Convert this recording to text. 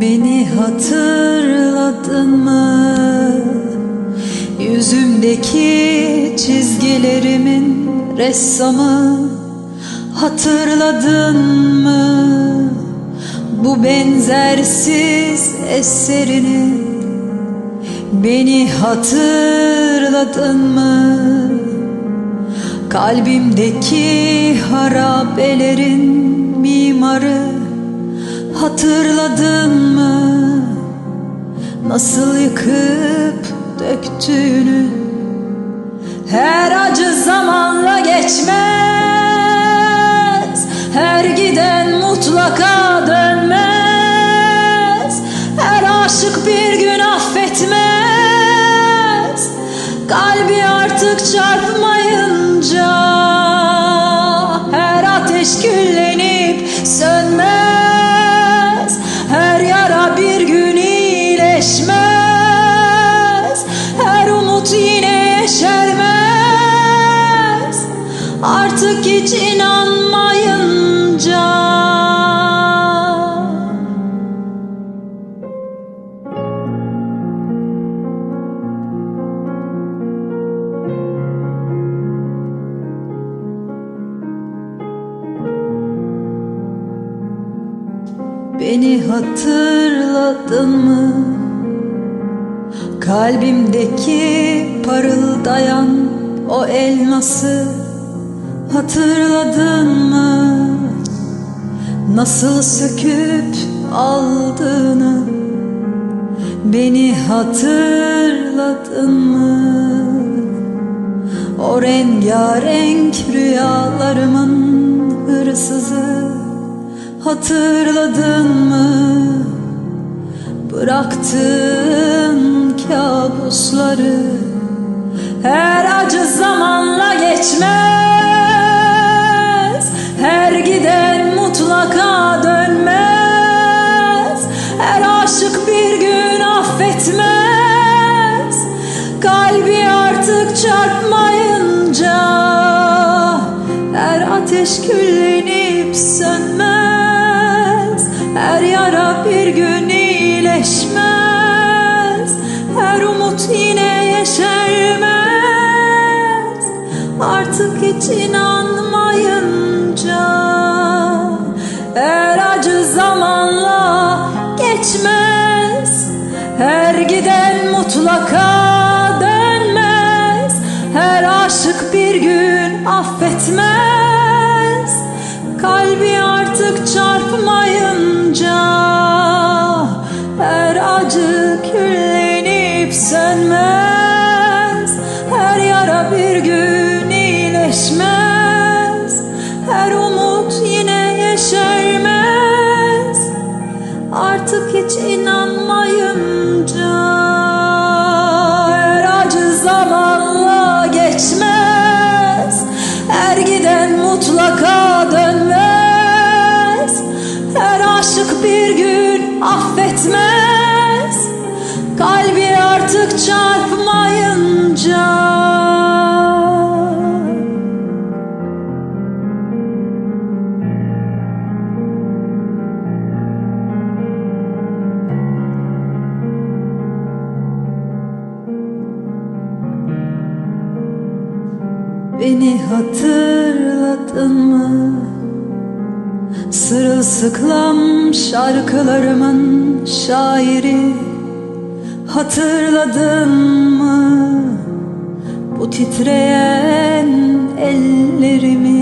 Beni hatırladın mı? Yüzümdeki çizgilerimin ressamı Hatırladın mı? Bu benzersiz eserini Beni hatırladın mı? Kalbimdeki harabelerin Hatırladın mı? Nasıl yıkıp döktüğünü? Her acı zamanla geçmez. Her giden mutlaka dönmez. Her aşık bir gün affetmez. Kalbi artık çarpmayınca Artık hiç inanmayınca Beni hatırladın mı? Kalbimdeki parıldayan o elması hatırladın mı? Nasıl söküp aldığını beni hatırladın mı? O rengarenk rüyalarımın hırsızı hatırladın mı? Bıraktığın kabusları her acı zamanla geçmez affetmez. Kalbi artık çarpmayınca Her ateş küllenip sönmez. Her yara bir gün iyileşmez. Her umut yine yeşermez. Artık hiç inanmayınca giden mutlaka dönmez. Her aşık bir gün affetmez. Kalbi artık çarpmayınca Her acı küllenip sönmez. Her yara bir gün iyileşmez. Her umut yine yeşermez. Artık hiç inanmayınca affetmez. Kalbi artık çarpmayınca. Beni hatırladın Sırılsıklam şarkılarımın şairi Hatırladın mı? Bu titreyen ellerimi